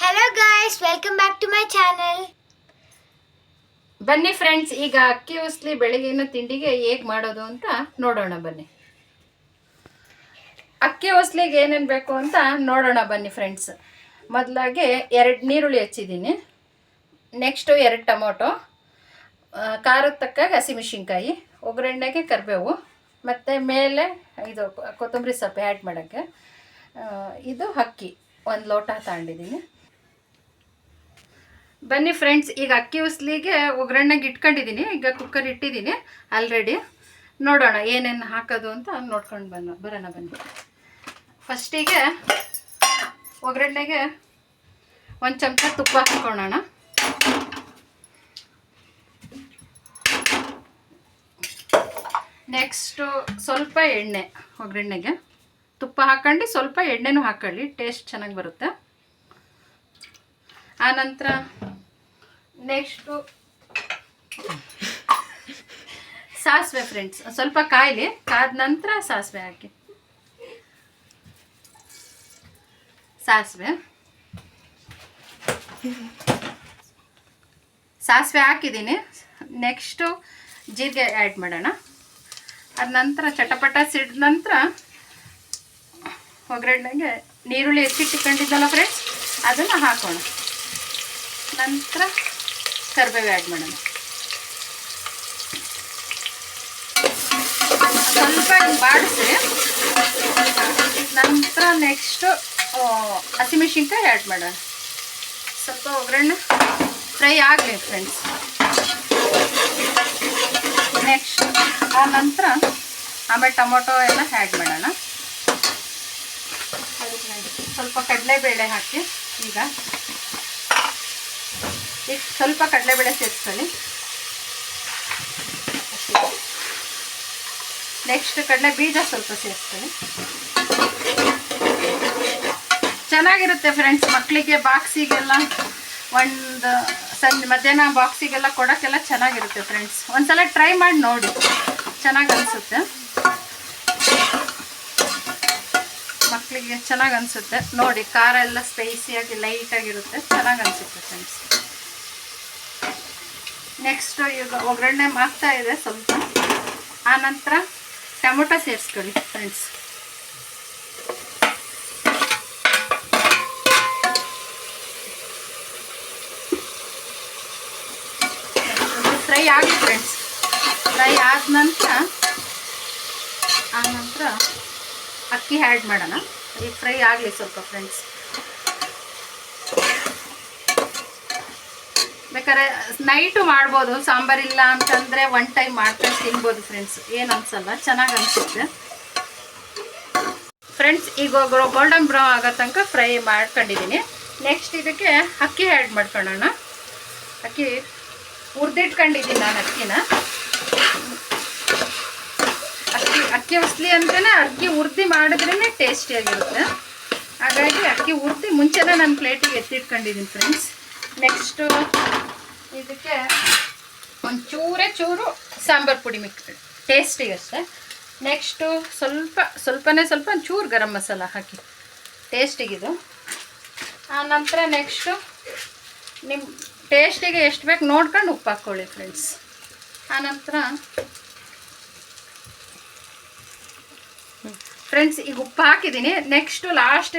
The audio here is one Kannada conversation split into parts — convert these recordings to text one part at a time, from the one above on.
Hello guys welcome back to my channel ಬನ್ನಿ ಫ್ರೆಂಡ್ಸ್ ಈಗ ಅಕ್ಕಿ ಉಸ್ಲಿ ಬೆಳಗಿನ ತಿಂಡಿಗೆ ಹೇಗೆ ಮಾಡೋದು ಅಂತ ನೋಡೋಣ ಬನ್ನಿ. ಅಕ್ಕಿ ಉಸ್ಲಿಗೆ ಏನೇನು ಬೇಕು ಅಂತ ನೋಡೋಣ ಬನ್ನಿ ಫ್ರೆಂಡ್ಸ್ ಮೊದಲಾಗಿ ಎರಡು ನೀರುಳ್ಳಿ ಹಚ್ಚಿದ್ದೀನಿ. ನೆಕ್ಸ್ಟು ಎರಡು ಟೊಮೊಟೊ ಖಾರಕ್ಕೆ ತಕ್ಕಾಗ ಹಸಿಮೆಣ್ಸಿನ್ಕಾಯಿ ಒಗ್ಗರಣೆಗೆ ಕರಿಬೇವು, ಮತ್ತು ಮೇಲೆ ಇದು ಕೊತ್ತಂಬರಿ ಸೊಪ್ಪೆ ಆ್ಯಡ್ ಮಾಡೋಕ್ಕೆ ಇದು ಅಕ್ಕಿ. ಒಂದು ಲೋಟ ತಗೊಂಡಿದ್ದೀನಿ. ಬನ್ನಿ ಫ್ರೆಂಡ್ಸ್ ಈಗ ಅಕ್ಕಿ ಉಸ್ಲಿಗೆ ಒಗ್ಗರಣೆಗೆ ಇಟ್ಕೊಂಡಿದ್ದೀನಿ ಈಗ ಕುಕ್ಕರ್ ಇಟ್ಟಿದ್ದೀನಿ ಆಲ್ರೆಡಿ ನೋಡೋಣ ಏನೇನು ಹಾಕೋದು ಅಂತ ನೋಡ್ಕೊಂಡು ಬನ್ನ, ಬರೋಣ ಬನ್ನಿ. ಫಸ್ಟಿಗೆ ಒಗ್ಗರಣೆಗೆ ಒಂದು ಚಮಚ ತುಪ್ಪ ಹಾಕ್ಕೊಳ್ಳೋಣ. ನೆಕ್ಸ್ಟು ಸ್ವಲ್ಪ ಎಣ್ಣೆ ಒಗ್ಗರಣೆಗೆ. ತುಪ್ಪ ಹಾಕೊಂಡು ಸ್ವಲ್ಪ ಎಣ್ಣೆನೂ ಹಾಕೊಳ್ಳಿ ಟೇಸ್ಟ್ ಚೆನ್ನಾಗಿ ಬರುತ್ತೆ. ಆನಂತರ ನೆಕ್ಸ್ಟು ಸಾಸಿವೆ ಫ್ರೆಂಡ್ಸ್ ಸ್ವಲ್ಪ ಕಾಯಿಲಿ. ಕಾದ ನಂತರ ಸಾಸಿವೆ ಹಾಕಿ. ಸಾಸಿವೆ. ಸಾಸಿವೆ ಹಾಕಿದ್ದೀನಿ. ನೆಕ್ಸ್ಟು ಜೀರಿಗೆ ಆ್ಯಡ್ ಮಾಡೋಣ. ಅದ ನಂತರ ಚಟಪಟ ಸಿಡಿದ ನಂತರ ಒಗ್ಗರಣೆಗೆ ನೀರುಳ್ಳಿ ಹೆಚ್ಚಿಟ್ಟಿಕೊಂಡಿದ್ದಲ್ಲ ಫ್ರೆಂಡ್ಸ್ ಅದನ್ನು ಹಾಕೋಣ. ನಂತರ ಕರಿಬೇವು ಆ್ಯಡ್ ಮಾಡೋಣ ಸ್ವಲ್ಪ ಬಾಡಿಸಿ ನಂತರ ನೆಕ್ಸ್ಟು ಹಸಿಮೆಣ್ಸಿನ್ಕಾಯಿ ಆ್ಯಡ್ ಮಾಡೋಣ. ಸ್ವಲ್ಪ ಒಗ್ಗರಣೆ ಫ್ರೈ ಆಗಲಿ ಫ್ರೆಂಡ್ಸ್ ನೆಕ್ಸ್ಟ್ ಆ ನಂತರ ಆಮೇಲೆ ಟೊಮೊಟೊ ಎಲ್ಲ ಆ್ಯಡ್ ಮಾಡೋಣ. ಸ್ವಲ್ಪ ಸ್ವಲ್ಪ ಕಡಲೆಬೇಳೆ ಹಾಕಿ ಈಗ ಈಗ ಸ್ವಲ್ಪ ಕಡಲೆಬೇಳೆ ಸೇರಿಸ್ಕೊಳ್ಳಿ. ನೆಕ್ಸ್ಟ್ ಕಡಲೆ ಬೀಜ ಸ್ವಲ್ಪ ಸೇರಿಸ್ತೀನಿ ಚೆನ್ನಾಗಿರುತ್ತೆ ಫ್ರೆಂಡ್ಸ್ ಮಕ್ಕಳಿಗೆ ಬಾಕ್ಸಿಗೆಲ್ಲ ಒಂದು ಸಂಜೆ ಮಧ್ಯಾಹ್ನ ಬಾಕ್ಸಿಗೆಲ್ಲ ಕೊಡೋಕ್ಕೆಲ್ಲ ಚೆನ್ನಾಗಿರುತ್ತೆ ಫ್ರೆಂಡ್ಸ್ ಒಂದ್ಸಲ ಟ್ರೈ ಮಾಡಿ ನೋಡಿ. ಚೆನ್ನಾಗಿ ಅನಿಸುತ್ತೆ. ಮಕ್ಕಳಿಗೆ ಚೆನ್ನಾಗಿ ಅನಿಸುತ್ತೆ. ನೋಡಿ, ಖಾರ ಎಲ್ಲ ಸ್ಪೈಸಿಯಾಗಿ ಲೈಟಾಗಿರುತ್ತೆ ಚೆನ್ನಾಗಿ ಅನಿಸುತ್ತೆ ಫ್ರೆಂಡ್ಸ್ ನೆಕ್ಸ್ಟ್ ಈಗ ಒಗ್ಗರಣೆ ಮಾಡ್ತಾ ಇದೆ ಸ್ವಲ್ಪ. ಆನಂತರ ಟೊಮೊಟೊ ಸೇರಿಸ್ಕೊಳ್ಳಿ ಫ್ರೆಂಡ್ಸ್ ಫ್ರೈ ಆಗಲಿ ಫ್ರೆಂಡ್ಸ್ ಫ್ರೈ ಆದ ನಂತರ, ಆ ನಂತರ ಅಕ್ಕಿ ಆ್ಯಡ್ ಮಾಡೋಣ. ಈ ಫ್ರೈ ಆಗಲಿ ಸ್ವಲ್ಪ ಫ್ರೆಂಡ್ಸ್ ಬೇಕಾದ್ರೆ ನೈಟು ಮಾಡ್ಬೋದು, ಸಾಂಬಾರಿಲ್ಲ ಅಂತಂದರೆ ಒನ್ ಟೈಮ್ ಮಾಡ್ಕೊಂಡು ತಿನ್ಬೋದು ಫ್ರೆಂಡ್ಸ್ ಏನು ಅನ್ಸಲ್ಲ, ಚೆನ್ನಾಗಿ ಅನಿಸುತ್ತೆ. ಫ್ರೆಂಡ್ಸ್ ಈಗ ಗೋಲ್ಡನ್ ಬ್ರೌನ್ ಆಗೋ ತನಕ ಫ್ರೈ ಮಾಡ್ಕೊಂಡಿದ್ದೀನಿ ನೆಕ್ಸ್ಟ್ ಇದಕ್ಕೆ ಅಕ್ಕಿ ಆ್ಯಡ್ ಮಾಡ್ಕೊಳ್ಳೋಣ. ಅಕ್ಕಿ ಹುರಿದಿಟ್ಕೊಂಡಿದ್ದೀನಿ ನಾನು ಅಕ್ಕಿನ. ಅಕ್ಕಿ ಅಕ್ಕಿ ಉಸ್ಲಿ ಅಂತಲೇ ಅಕ್ಕಿ ಹುರ್ದಿ ಮಾಡಿದ್ರೇ ಟೇಸ್ಟಿಯಾಗಿರುತ್ತೆ ಹಾಗಾಗಿ ಅಕ್ಕಿ ಹುರ್ದಿ ಮುಂಚೆನೇ ನಾನು ಪ್ಲೇಟಿಗೆ ಎತ್ತಿಟ್ಕೊಂಡಿದ್ದೀನಿ ಫ್ರೆಂಡ್ಸ್ ನೆಕ್ಸ್ಟು ಇದಕ್ಕೆ ಒಂದು ಚೂರೇ ಚೂರು ಸಾಂಬಾರು ಪುಡಿ ಮಿಕ್ ಟೇಸ್ಟಿ ಅಷ್ಟೇ. ನೆಕ್ಸ್ಟು ಸ್ವಲ್ಪ, ಸ್ವಲ್ಪನೇ ಸ್ವಲ್ಪ ಒಂದು ಚೂರು ಗರಂ ಮಸಾಲ ಹಾಕಿ. ಟೇಸ್ಟಿಗಿದು ಆನಂತರ ನಂತರ ನೆಕ್ಸ್ಟು ನಿಮ್ಮ ಟೇಸ್ಟಿಗೆ ಎಷ್ಟು ಬೇಕು ನೋಡ್ಕೊಂಡು ಉಪ್ಪು ಹಾಕ್ಕೊಳ್ಳಿ ಫ್ರೆಂಡ್ಸ್ ಆನಂತರ ಫ್ರೆಂಡ್ಸ್ ಈಗ ಉಪ್ಪು ಹಾಕಿದ್ದೀನಿ. ನೆಕ್ಸ್ಟು ಲಾಸ್ಟ್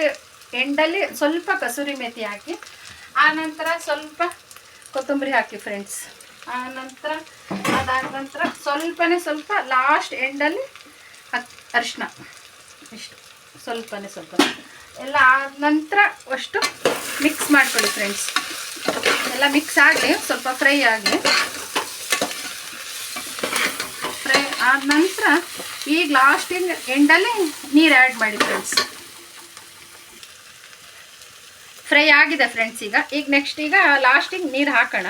ಎಂಡಲ್ಲಿ ಸ್ವಲ್ಪ ಕಸೂರಿ ಮೇಥಿ ಹಾಕಿ ಆನಂತರ ಸ್ವಲ್ಪ ಕೊತ್ತಂಬರಿ ಹಾಕಿ ಫ್ರೆಂಡ್ಸ್ ಆ, ನಂತರ ಅದಾದ ನಂತರ ಸ್ವಲ್ಪನೇ ಸ್ವಲ್ಪ ಲಾಸ್ಟ್ ಎಂಡಲ್ಲಿ ಹಾಕಿ ಅರಿಶಿನ ಇಷ್ಟು. ಸ್ವಲ್ಪನೇ ಸ್ವಲ್ಪ. ಎಲ್ಲ ಆದ ನಂತರ ಅಷ್ಟು ಮಿಕ್ಸ್ ಮಾಡ್ಕೊಳ್ಳಿ ಫ್ರೆಂಡ್ಸ್ ಎಲ್ಲ ಮಿಕ್ಸ್ ಆಗಲಿ ಸ್ವಲ್ಪ ಫ್ರೈ ಆಗಲಿ ಫ್ರೈ ಆದ ನಂತರ ಈಗ ಲಾಸ್ಟಿಂಗ್ ಎಂಡಲ್ಲಿ ನೀರು ಆ್ಯಡ್ ಮಾಡಿ ಫ್ರೆಂಡ್ಸ್ ಫ್ರೈ ಆಗಿದೆ ಫ್ರೆಂಡ್ಸ್ ಈಗ. ಈಗ ನೆಕ್ಸ್ಟ್ ಈಗ ಲಾಸ್ಟಿಗೆ ನೀರು ಹಾಕೋಣ.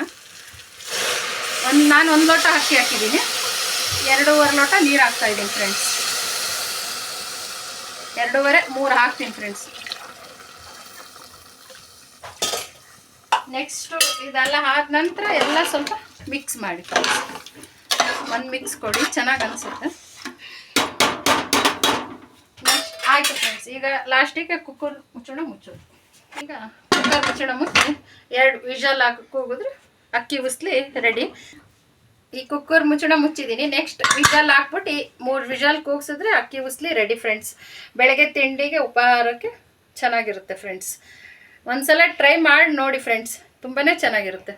ಒಂದು ನಾನು ಒಂದು ಲೋಟ ಅಕ್ಕಿ ಹಾಕಿದ್ದೀನಿ. ಎರಡೂವರೆ ಲೋಟ ನೀರು ಹಾಕ್ತಾ ಇದ್ದೀನಿ ಫ್ರೆಂಡ್ಸ್ ಎರಡೂವರೆ, ಮೂರು ಹಾಕ್ತೀನಿ ಫ್ರೆಂಡ್ಸ್ ನೆಕ್ಸ್ಟು ಇದೆಲ್ಲ ಆದ ನಂತರ ಎಲ್ಲ ಸ್ವಲ್ಪ ಮಿಕ್ಸ್ ಮಾಡಿ. ಒಂದು ಮಿಕ್ಸ್ ಕೊಡಿ, ಚೆನ್ನಾಗಿ ಅನಿಸುತ್ತೆ. ಆಯಿತು ಫ್ರೆಂಡ್ಸ್ ಈಗ ಲಾಸ್ಟಿಗೆ ಕುಕ್ಕರ್ ಮುಚ್ಚೋಣ, ಮುಚ್ಚೋದು. ಈಗ ಕುಕ್ಕರ್ ಮುಚ್ಚಿಡ ಮುಚ್ಚಿ ಎರಡು ವಿಶಲ್ ಹಾಕಕ್ಕೆ ಹೋಗಿದ್ರೆ ಅಕ್ಕಿ ಉಸ್ಲಿ ರೆಡಿ ಈ ಕುಕ್ಕರ್ ಮುಚ್ಚಣ ಮುಚ್ಚಿದ್ದೀನಿ ನೆಕ್ಸ್ಟ್ ವಿಶಲ್ ಹಾಕ್ಬಿಟ್ಟು ಮೂರು ವಿಶಲ್ ಕೂಗ್ಸಿದ್ರೆ ಅಕ್ಕಿ ಉಸ್ಲಿ ರೆಡಿ ಫ್ರೆಂಡ್ಸ್ ಬೆಳಗ್ಗೆ ತಿಂಡಿಗೆ ಉಪಹಾರಕ್ಕೆ ಚೆನ್ನಾಗಿರುತ್ತೆ ಫ್ರೆಂಡ್ಸ್ ಒಂದ್ಸಲ ಟ್ರೈ ಮಾಡಿ ನೋಡಿ ಫ್ರೆಂಡ್ಸ್ ತುಂಬಾ ಚೆನ್ನಾಗಿರುತ್ತೆ.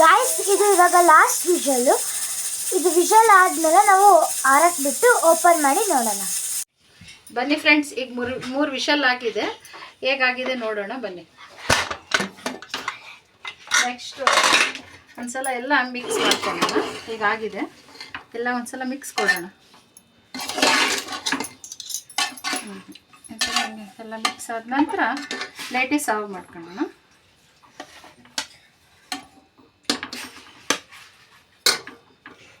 ಗಾಯ್ಸ್ ಇದು ಇವಾಗ ಲಾಸ್ಟ್ ವಿಶಲ್ ಇದು ವಿಶಲ್ ಆದ್ಮೇಲೆ ನಾವು ಆರಕ್ಕೆ ಬಿಟ್ಟು ಓಪನ್ ಮಾಡಿ ನೋಡೋಣ. ಬನ್ನಿ ಫ್ರೆಂಡ್ಸ್ ಈಗ ಮೂರು ಮೂರು ವಿಷಲ್ ಆಗಿದೆ ಹೇಗಾಗಿದೆ ನೋಡೋಣ, ಬನ್ನಿ. ನೆಕ್ಸ್ಟು ಒಂದ್ಸಲ ಎಲ್ಲ ಮಿಕ್ಸ್ ಮಾಡ್ಕೊಳ್ಳೋಣ. ಹೀಗಾಗಿದೆ? ಎಲ್ಲ ಒಂದ್ಸಲ ಮಿಕ್ಸ್ ಕೊಡೋಣ. ಎಲ್ಲ ಮಿಕ್ಸ್ ಆದ ನಂತರ ಲೈಟಿಗೆ ಸರ್ವ್ ಮಾಡ್ಕೊಳ್ಳೋಣ.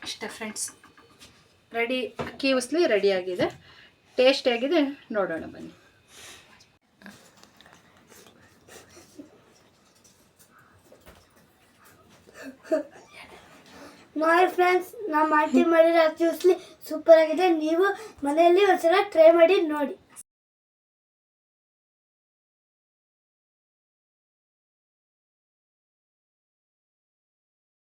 ಇಷ್ಟೇ ಫ್ರೆಂಡ್ಸ್ ರೆಡಿ ಅಕ್ಕಿ ಉಸ್ಲಿ ರೆಡಿಯಾಗಿದೆ ಟೇಸ್ಟಿಯಾಗಿದೆ ನೋಡೋಣ ಬನ್ನಿ. ನೋಡಿ ಫ್ರೆಂಡ್ಸ್ ನಮ್ಮ ಆಂಟಿ ಮಾಡಿರೋ ಜ್ಯೂಸ್ಲಿ ಸೂಪರ್ ಆಗಿದೆ. ನೀವು ಮನೆಯಲ್ಲಿ ಒಂದ್ಸಲ ಟ್ರೈ ಮಾಡಿ ನೋಡಿ.